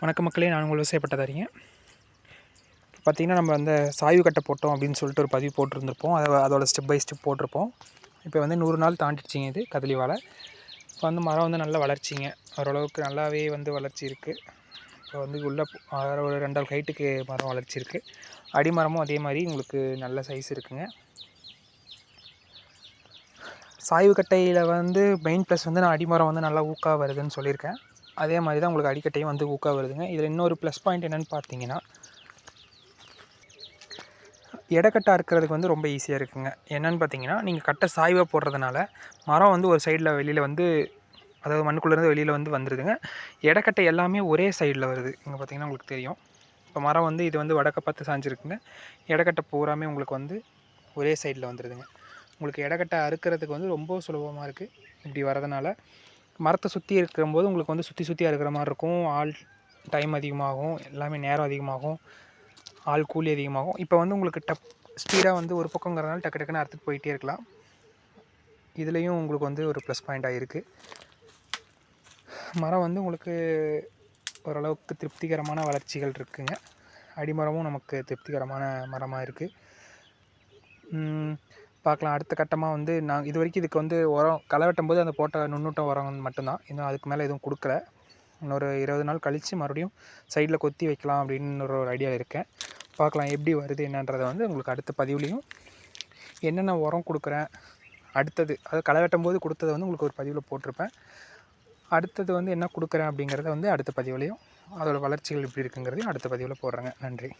வணக்க மக்களே நான் உங்கள் விவசாயப்பட்டதாரிங்க இப்போ பார்த்தீங்கன்னா நம்ம அந்த சாய்வு கட்டை போட்டோம் அப்படின்னு சொல்லிட்டு ஒரு பதிவு போட்டிருந்துருப்போம். அதை அதோட ஸ்டெப் பை ஸ்டெப் போட்டிருப்போம். இப்போ வந்து நூறு நாள் தாண்டிடுச்சிங்க இது கதலி வாழை. இப்போ வந்து மரம் வந்து நல்லா வளர்ச்சிங்க. ஓரளவுக்கு நல்லாவே வந்து வளர்ச்சி இருக்குது இப்போ வந்து உள்ள ஒரு ரெண்டாள் ஹைட்டுக்கு மரம் வளர்ச்சி இருக்குது அடிமரமும் அதே மாதிரி உங்களுக்கு நல்ல சைஸ் இருக்குங்க. சாய்வு கட்டையில் வந்து மெயின் ப்ளஸ் வந்து நான் அடிமரம் வந்து நல்லா ஊக்காக வருதுன்னு சொல்லியிருக்கேன். அதே மாதிரி தான் உங்களுக்கு அடிக்கட்டையும் வந்து ஊக்காக வருதுங்க. இதில் இன்னொரு ப்ளஸ் பாயிண்ட் என்னென்னு பார்த்தீங்கன்னா இடக்கட்டாக இருக்கிறதுக்கு வந்து ரொம்ப ஈஸியாக இருக்குங்க. என்னென்னு பார்த்தீங்கன்னா நீங்கள் கட்டை சாய்வாக போடுறதுனால மரம் வந்து ஒரு சைடில் வெளியில் வந்து அதாவது மண்ணுக்குள்ளேருந்து வெளியில் வந்து வந்துடுதுங்க இடக்கட்டை எல்லாமே ஒரே சைடில் வருது. இங்கே பார்த்தீங்கன்னா உங்களுக்கு தெரியும். இப்போ மரம் வந்து இது வந்து வடக்க பார்த்து சாஞ்சிருக்குங்க. இடக்கட்டை பூராமே உங்களுக்கு வந்து ஒரே சைடில் வந்துடுதுங்க உங்களுக்கு இடக்கட்டை அறுக்கிறதுக்கு வந்து ரொம்ப சுலபமாக இருக்குது இப்படி வரதுனால மரத்தை சுற்றி இருக்கும்போது உங்களுக்கு வந்து சுற்றி சுற்றி இருக்கிற மாதிரி இருக்கும். ஆள் டைம் அதிகமாகும். எல்லாமே நேரம் அதிகமாகும். ஆள் கூலி அதிகமாகும். இப்போ வந்து உங்களுக்கு டப் ஸ்பீடாக வந்து ஒரு பக்கங்கிறதுனால டக்கு டக்குன்னு அறுத்துட்டு போயிட்டே இருக்கலாம். இதுலேயும் உங்களுக்கு வந்து ஒரு ப்ளஸ் பாயிண்ட்டாக இருக்குது மரம் வந்து உங்களுக்கு ஓரளவுக்கு திருப்திகரமான வளர்ச்சிகள் இருக்குங்க. அடிமரமும் நமக்கு திருப்திகரமான மரமாக இருக்குது பார்க்கலாம். அடுத்த கட்டமாக வந்து நான் இது வரைக்கும் இதுக்கு வந்து உரம் களை வெட்டும் போது அந்த போட்ட நுண்ணூட்டம் உரம் மட்டும்தான். இன்னும் அதுக்கு மேலே எதுவும் கொடுக்கல. இன்னொரு இருபது நாள் கழித்து மறுபடியும் சைடில் கொத்தி வைக்கலாம் அப்படின்னு ஒரு ஐடியா இருக்கேன். பார்க்கலாம் எப்படி வருது என்னன்றதை வந்து உங்களுக்கு அடுத்த பதிவுலேயும் என்னென்ன உரம் கொடுக்குறேன் அடுத்தது அது களை வெட்டும் போது கொடுத்ததை வந்து உங்களுக்கு ஒரு பதிவில் போட்டிருப்பேன். அடுத்தது வந்து என்ன கொடுக்குறேன் அப்படிங்கிறத வந்து அடுத்த பதிவுலையும் அதோடய வளர்ச்சிகள் எப்படி இருக்குங்கிறதையும் அடுத்த பதிவில் போடுறேங்க. நன்றி.